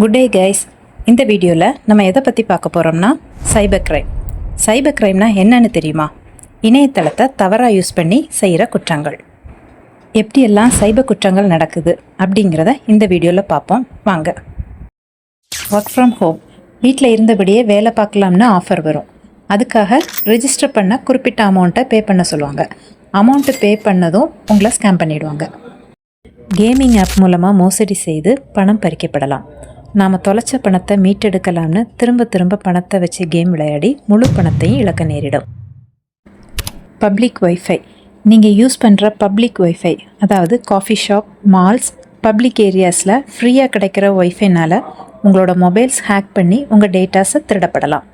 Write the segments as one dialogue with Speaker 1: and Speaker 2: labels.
Speaker 1: Good day guys இந்த வீடியோவில் நம்ம எதை பற்றி பார்க்க போகிறோம்னா சைபர் கிரைம் சைபர் கிரைம்னா என்னன்னு தெரியுமா? இணையதளத்தை தவறாக யூஸ் பண்ணி செய்கிற குற்றங்கள். எப்படியெல்லாம் சைபர் குற்றங்கள் நடக்குது அப்படிங்கிறத இந்த வீடியோவில் பார்ப்போம். வாங்க. ஒர்க் ஃப்ரம் ஹோம் வீட்டில் இருந்தபடியே வேலை பார்க்கலாம்னு ஆஃபர் வரும். அதுக்காக ரிஜிஸ்டர் பண்ண குறிப்பிட்ட அமௌண்ட்டை பே பண்ண சொல்லுவாங்க. அமௌண்ட்டு பே பண்ணதும் உங்களை ஸ்கேம் பண்ணிவிடுவாங்க கேமிங் ஆப் மூலமாக மோசடி செய்து பணம் பறிக்கப்படலாம். நாம் தொலைச்ச பணத்தை மீட்டெடுக்கலாம்னு திரும்ப திரும்ப பணத்தை வச்சு கேம் விளையாடி முழு பணத்தையும் இழக்க நேரிடும். பப்ளிக் ஒய்ஃபை நீங்கள் யூஸ் பண்ணுற பப்ளிக் ஒய்ஃபை அதாவது காஃபி ஷாப் மால்ஸ் பப்ளிக் ஏரியாஸில் ஃப்ரீயாக கிடைக்கிற ஒய்ஃபைனால் உங்களோட மொபைல்ஸ் ஹேக் பண்ணி உங்கள் டேட்டாஸை திருடப்படலாம்.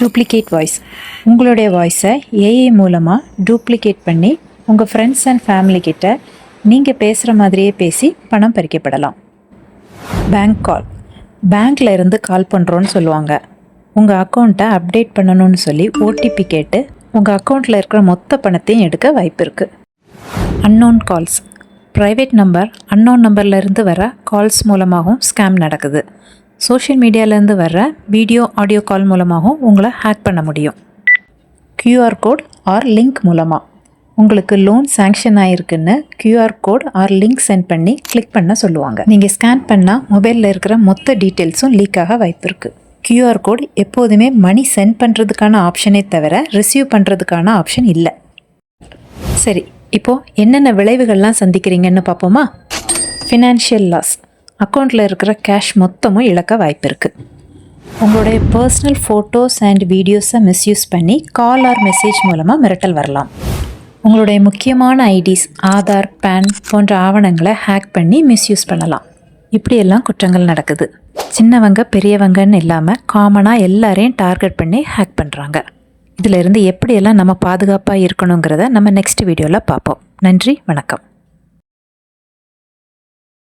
Speaker 1: டூப்ளிகேட் வாய்ஸ் உங்களுடைய வாய்ஸை ஏஐ மூலமாக டூப்ளிகேட் பண்ணி உங்கள் ஃப்ரெண்ட்ஸ் அண்ட் ஃபேமிலிக்கிட்ட நீங்கள் பேசுகிற மாதிரியே பேசி பணம் பறிக்கப்படலாம். பேங்க் கால் பேங்க்கில் இருந்து கால் பண்ணுறோன்னு சொல்லுவாங்க. உங்கள் அக்கௌண்ட்டை அப்டேட் பண்ணணும்னு சொல்லி ஓடிபி கேட்டு உங்கள் அக்கௌண்ட்டில் இருக்கிற மொத்த பணத்தையும் எடுக்க வாய்ப்பு இருக்குது unknown calls private number unknown நம்பர்லேருந்து வர கால்ஸ் மூலமாகவும் ஸ்கேம் நடக்குது. சோஷியல் மீடியாவிலேருந்து வர்ற வீடியோ ஆடியோ கால் மூலமாகவும் உங்களை ஹேக் பண்ண முடியும். க்யூஆர் கோட் ஆர் லிங்க் மூலமாக உங்களுக்கு லோன் சேங்ஷன் ஆயிருக்குன்னு QR code or link sent பண்ணி கிளிக் பண்ண சொல்லுவாங்க. நீங்கள் ஸ்கேன் பண்ணால் மொபைலில் இருக்கிற மொத்த டீட்டெயில்ஸும் லீக் ஆக வாய்ப்பு இருக்குது கோட் எப்போதுமே மணி சென்ட் பண்ணுறதுக்கான ஆப்ஷனே தவிர ரிசீவ் பண்ணுறதுக்கான ஆப்ஷன் இல்லை. சரி இப்போது என்னென்ன விளைவுகள்லாம் சந்திக்கிறீங்கன்னு பார்ப்போமா? ஃபினான்ஷியல் லாஸ் அக்கௌண்ட்டில் இருக்கிற கேஷ் மொத்தமும் இழக்க வாய்ப்பு இருக்குது உங்களுடைய பர்சனல் ஃபோட்டோஸ் அண்ட் வீடியோஸை மிஸ்யூஸ் பண்ணி கால் ஆர் மெசேஜ் மூலமாக மிரட்டல் வரலாம். உங்களுடைய முக்கியமான ஐடிஸ் ஆதார் பேன் போன்ற ஆவணங்களை ஹேக் பண்ணி மிஸ்யூஸ் பண்ணலாம். இப்படியெல்லாம் குற்றங்கள் நடக்குது. சின்னவங்க பெரியவங்கன்னு இல்லாமல் காமனாக எல்லாரையும் டார்கெட் பண்ணி ஹேக் பண்ணுறாங்க இதிலிருந்து எப்படியெல்லாம் நம்ம பாதுகாப்பாக இருக்கணுங்கிறத நம்ம நெக்ஸ்ட் வீடியோவில் பார்ப்போம். நன்றி வணக்கம்.